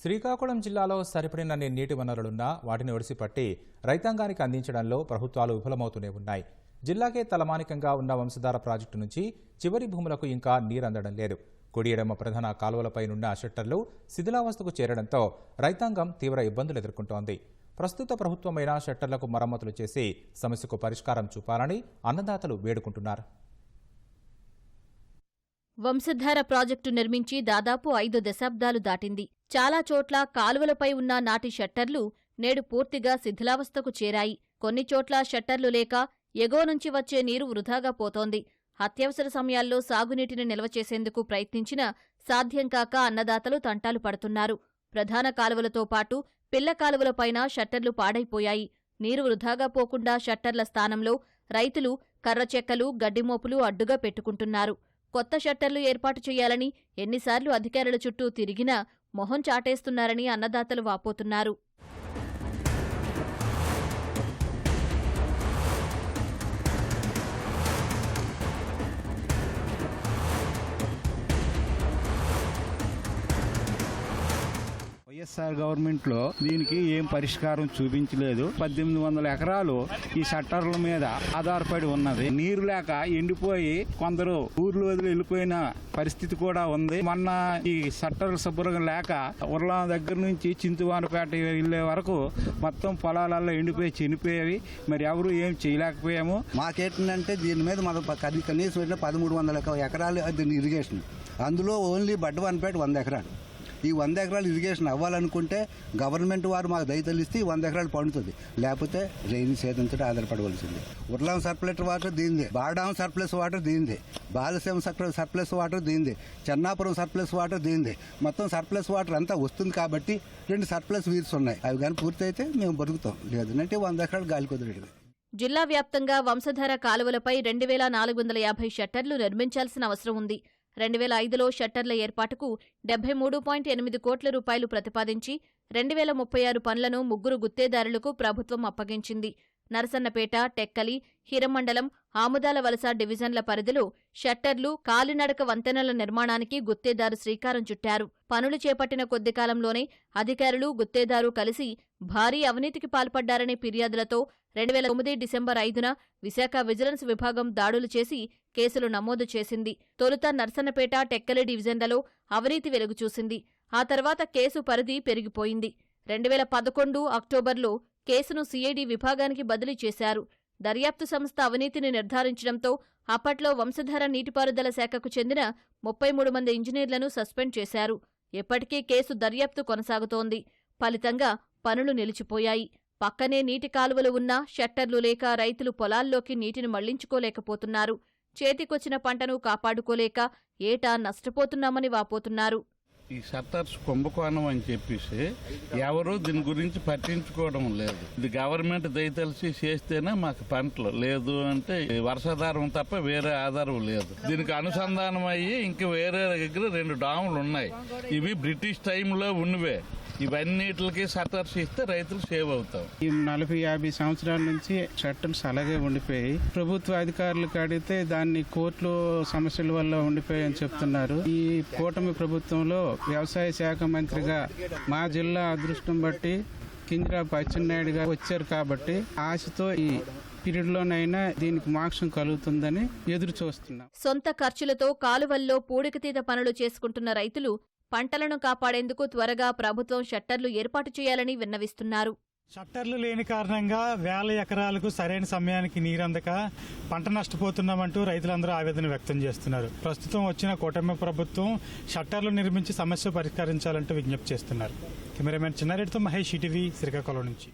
శ్రీకాకుళం జిల్లాలో సరిపడినన్ని నీటి వనరులున్నా వాటిని ఒడిసిపట్టి రైతాంగానికి అందించడంలో ప్రభుత్వాలు విఫలమవుతూనే ఉన్నాయి. జిల్లాకే తలమానికంగా ఉన్న వంశధార ప్రాజెక్టు నుంచి చివరి భూములకు ఇంకా నీరందడం లేదు. కుడి ఎడమ ప్రధాన కాలువలపైనున్న షట్టర్లు శిథిలావస్థకు చేరడంతో రైతాంగం తీవ్ర ఇబ్బందులు ఎదుర్కొంటోంది. ప్రస్తుత ప్రభుత్వమైన షట్టర్లకు మరమ్మతులు చేసి సమస్యకు పరిష్కారం చూపాలని అన్నదాతలు వేడుకుంటున్నారు. వంశధార ప్రాజెక్టు నిర్మించి దాదాపు ఐదు దశాబ్దాలు దాటింది. చాలా చోట్ల కాలువలపై ఉన్న నాటి షట్టర్లు నేడు పూర్తిగా శిథిలావస్థకు చేరాయి. కొన్ని చోట్ల షట్టర్లు లేక ఎగో నుంచి వచ్చే నీరు వృధాగా పోతోంది. అత్యవసర సమయాల్లో సాగునీటిని నిల్వ చేసేందుకు ప్రయత్నించినా సాధ్యం కాక అన్నదాతలు తంటాలు పడుతున్నారు. ప్రధాన కాలువలతో పాటు పిల్ల కాలువలపైన షట్టర్లు పాడైపోయాయి. నీరు వృధాగా పోకుండా షట్టర్ల స్థానంలో రైతులు కర్రచెక్కలు గడ్డిమోపులు అడ్డుగా పెట్టుకుంటున్నారు. కొత్త షట్టర్లు ఏర్పాటు చేయాలని ఎన్నిసార్లు అధికారుల చుట్టూ తిరిగినా మొహం చాటేస్తున్నారని అన్నదాతలు వాపోతున్నారు. వైఎస్ఆర్ గవర్నమెంట్లో దీనికి ఏం పరిష్కారం చూపించలేదు. పద్దెనిమిది వందల ఎకరాలు ఈ షట్టర్ల మీద ఆధారపడి ఉన్నది. నీరు లేక ఎండిపోయి కొందరు ఊర్లు వదిలి వెళ్ళిపోయిన పరిస్థితి కూడా ఉంది. మొన్న ఈ షట్టర్లు శుభ్రంగా లేక ఉర్లా దగ్గర నుంచి చింతువానపేట వెళ్ళే వరకు మొత్తం పొలాలలో ఎండిపోయి చనిపోయేవి. మరి ఎవరు ఏం చేయలేకపోయాము. మాకేంటంటే దీని మీద మనం కనీసం పదమూడు వందల ఎకరాలు అది ఇరిగేషన్. అందులో ఓన్లీ బడ్ వంద ఎకరాలు. ఈ వంద ఎకరాలు ఇరిగేషన్ అవ్వాలనుకుంటే గవర్నమెంట్ వారు మాకు దయతలిస్తే ఈ వంద ఎకరాలు పండుతుంది. లేకపోతే రైలు సేదంతో ఆధారపడవలసింది. ఉర్లాం సర్ప్లెట్ వాటర్ దీనిది. బాడాం సర్ప్లస్ వాటర్ దీనిది. బాలసీమ సర్ప్లస్ సర్ప్లస్ వాటర్ దీనిది. చెన్నాపురం సర్ప్లస్ వాటర్ దీనిది. మొత్తం సర్ప్లస్ వాటర్ అంతా వస్తుంది కాబట్టి రెండు సర్ప్లస్ వీర్స్ ఉన్నాయి. అవి కానీ పూర్తయితే మేము బతుకుతాం. లేదంటే వంద ఎకరాలు గాలి కుదిరేది. జిల్లా వ్యాప్తంగా వంశధార కాలువలపై రెండు వేల నాలుగు వందల యాభై షట్టర్లు నిర్మించాల్సిన అవసరం ఉంది. రెండు వేల ఐదులో షట్టర్ల ఏర్పాటుకు డెబ్బై మూడు పాయింట్ ఎనిమిది కోట్ల రూపాయలు ప్రతిపాదించి రెండు వేల ముప్పై ఆరు పనులను ముగ్గురు గుత్తేదారులకు ప్రభుత్వం అప్పగించింది. నరసన్నపేట టెక్కలి హిరమండలం ఆముదాల వలస డివిజన్ల పరిధిలో షట్టర్లు కాలినడక వంతెనల నిర్మాణానికి గుత్తేదారు శ్రీకారం చుట్టారు. పనులు చేపట్టిన కొద్ది కాలంలోనే అధికారులు గుత్తేదారు కలిసి భారీ అవినీతికి పాల్పడ్డారనే ఫిర్యాదులతో రెండు వేల తొమ్మిది డిసెంబర్ ఐదున విశాఖ విజిలెన్స్ విభాగం దాడులు చేసి కేసులు నమోదు చేసింది. తొలుత నర్సన్నపేట టెక్కలి డివిజన్లలో అవినీతి వెలుగు చూసింది. ఆ తర్వాత కేసు పరిధి పెరిగిపోయింది. రెండు వేల పదకొండు అక్టోబర్లో కేసును సిఐడి విభాగానికి బదిలీ చేశారు. దర్యాప్తు సంస్థ అవినీతిని నిర్ధారించడంతో అప్పట్లో వంశధార నీటిపారుదల శాఖకు చెందిన ముప్పై మూడు మంది ఇంజనీర్లను సస్పెండ్ చేశారు. ఎప్పటికీ కేసు దర్యాప్తు కొనసాగుతోంది. ఫలితంగా పనులు నిలిచిపోయాయి. పక్కనే నీటి కాలువలు ఉన్నా షట్టర్లు లేక రైతులు పొలాల్లోకి నీటిని మళ్ళించుకోలేకపోతున్నారు. చేతికొచ్చిన పంటను కాపాడుకోలేక ఏటా నష్టపోతున్నామని వాపోతున్నారు. ఈ షట్టర్స్ కుంభకోణం అని చెప్పేసి ఎవరు దీని గురించి పట్టించుకోవడం లేదు. ఇది గవర్నమెంట్ దయతలిసి చేస్తేనే మాకు పంటలు లేదు అంటే వర్షాధారం తప్ప వేరే ఆధారం లేదు. దీనికి అనుసంధానం అయ్యి ఇంక వేరే దగ్గర రెండు డాములు ఉన్నాయి. ఇవి బ్రిటిష్ టైంలో ఉన్నవే. ఇవన్నిటికి ఇస్తే రైతులు సేవ్ అవుతాం ఈ నలభై యాభై సంవత్సరాల నుంచి షట్టర్స్ అలాగే ఉండిపోయాయి. ప్రభుత్వ అధికారులకు అడిగితే దాన్ని కోర్టులో సమస్యల వల్ల ఉండిపోయాయని చెప్తున్నారు. ఈ కూటమి ప్రభుత్వంలో వ్యవసాయ శాఖ మంత్రిగా మా జిల్లా అదృష్టం బట్టి కింజరాపు అచ్చెన్నాయుడు గారు వచ్చారు కాబట్టి ఆశతో ఈ పీరియడ్లోనైనా దీనికి మోక్షం కలుగుతుందని ఎదురు చూస్తున్నాం. సొంత ఖర్చులతో కాలువల్లో పూడికతీత పనులు చేసుకుంటున్న రైతులు పంటలను కాపాడేందుకు త్వరగా ప్రభుత్వం షట్టర్లు ఏర్పాటు చేయాలని విన్నవిస్తున్నారు. షట్టర్లు లేని కారణంగా వేల ఎకరాలకు సరైన సమయానికి నీరందక పంట నష్టపోతున్నామంటూ రైతులందరూ ఆవేదన వ్యక్తం చేస్తున్నారు. ప్రస్తుతం వచ్చిన కూటమి ప్రభుత్వం షట్టర్లు నిర్మించి సమస్య పరిష్కరించాలంటూ విజ్ఞప్తి చేస్తున్నారు. కెమెరామెన్ చిన్నారెడ్డితో మహేష్ ఈటీవీ శ్రీకాకుళం నుంచి.